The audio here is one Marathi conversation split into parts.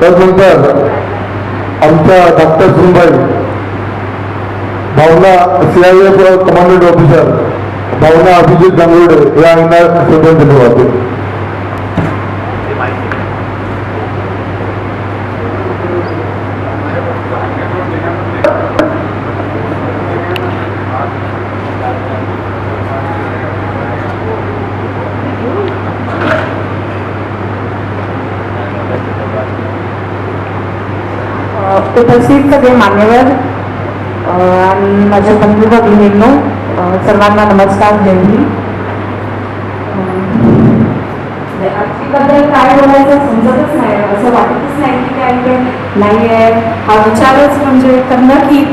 त्यानंतर आमच्या डॉक्टर सुनबाई Bhavana C I F commandant officer Bhavana Abhijit Gangurde या यांना श्रद्धांजली दिली उपस्थित सगळे मान्यवर आणि माझ्या बंधू भगिनींनो अ, सर्वांना नमस्कार जय हिंद. अ, काय बोलायचं समजतच नाही. असं वाटतच नाही की काय नाही आहे हा विचारच म्हणजे त्यांना की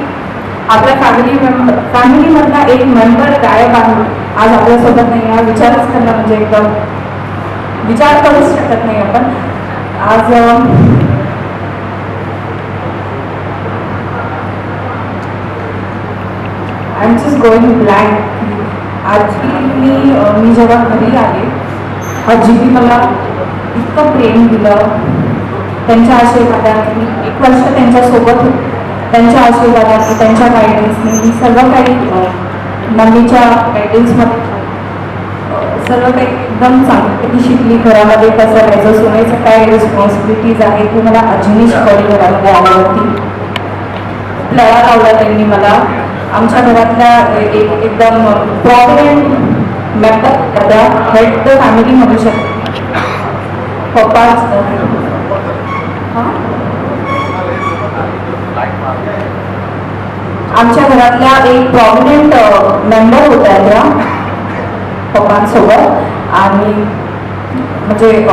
आपल्या फॅमिली मेंबर फॅमिलीमधला एक मेंबर गायब आहे. आज आपल्यासोबत नाही हा विचारच करणं म्हणजे एकदम विचार करूच शकत नाही आपण. आज I am just going blank आजी मी मी जेव्हा घरी आले आजीने मला इतकं प्रेम दिलं. त्यांच्या आशीर्वादाने मी एक वर्ष त्यांच्यासोबत होते. त्यांच्या आशीर्वादाने त्यांच्या गायडन्सने मी सर्व काही मम्मीच्या गायडन्समध्ये सर्व काही एकदम चांगली शिकली. घरामध्ये कसं राहायचं सुनायचं काय रिस्पॉन्सिबिलिटीज आहे ते मला अजूनही शिकवली घरामध्ये आल्यावरती लळा लावला त्यांनी मला. आमच्या घरातल्या एक एकदम प्रॉमिनंट मेंबर त्या हेड द फॅमिली म्हणू शकते. पप्पा हां? आमच्या घरातल्या एक प्रॉमिनंट मेंबर होत्या त्या पप्पांसोबत. आणि म्हणजे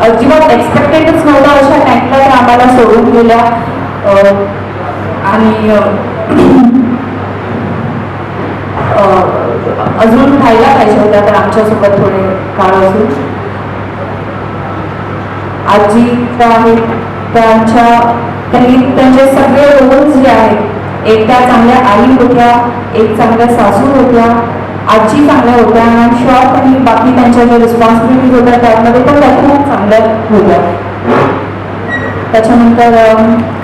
अजिबात एक्सपेक्टेडच नव्हतं अशा टाईमला त्या आम्हाला सोडून गेल्या आणि अ, अ, अजून खायला पाहिजे होत्या तर आमच्यासोबत थोडे काळ अजून. आजी त्या आहेत त्यांच्या त्यांनी त्यांचे सगळे रोल्स जे आहेत एक त्या चांगल्या आई होत्या एक चांगल्या सासू होत्या आजी चांगल्या होत्या आणि शुअर त्यांनी बाकी त्यांच्या ज्या रिस्पॉन्सिबिलिटीज होत्या त्यामध्ये पण त्या खूप चांगल्या होत्या. त्याच्यानंतर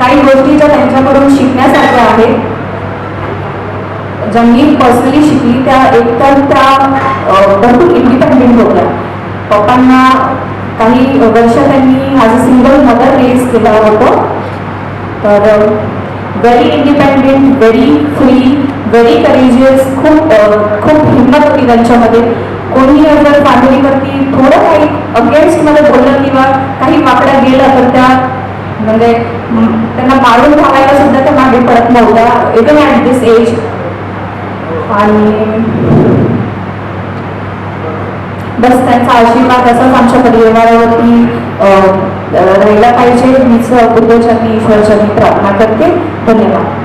काही गोष्टी ज्या त्यांच्याकडून शिकण्यासारख्या आहेत ज्या मी पर्सनली शिकली त्या एकतर त्या भरपूर इंडिपेंडेंट होत्या. पप्पांना काही वर्ष त्यांनी as a single mother raise केला होतं. तर very independent very free very courageous खूप खूप हिंमत होती त्यांच्यामध्ये. कोणी जर फॅमिलीवरती थोडं काही अगेन्स्टमध्ये बोललं किंवा काही वाकड्या गेलं तर त्या म्हणजे त्यांना मारून घालायला सुद्धा त्या मागे पडत नव्हत्या. इवन ॲट दिस एज आणि बस त्यांचा आशीर्वाद असाच आमच्या परिवारावरती राहिला पाहिजे. मीच बुद्धचरणी ईश्वरचरणी प्रार्थना करते. धन्यवाद.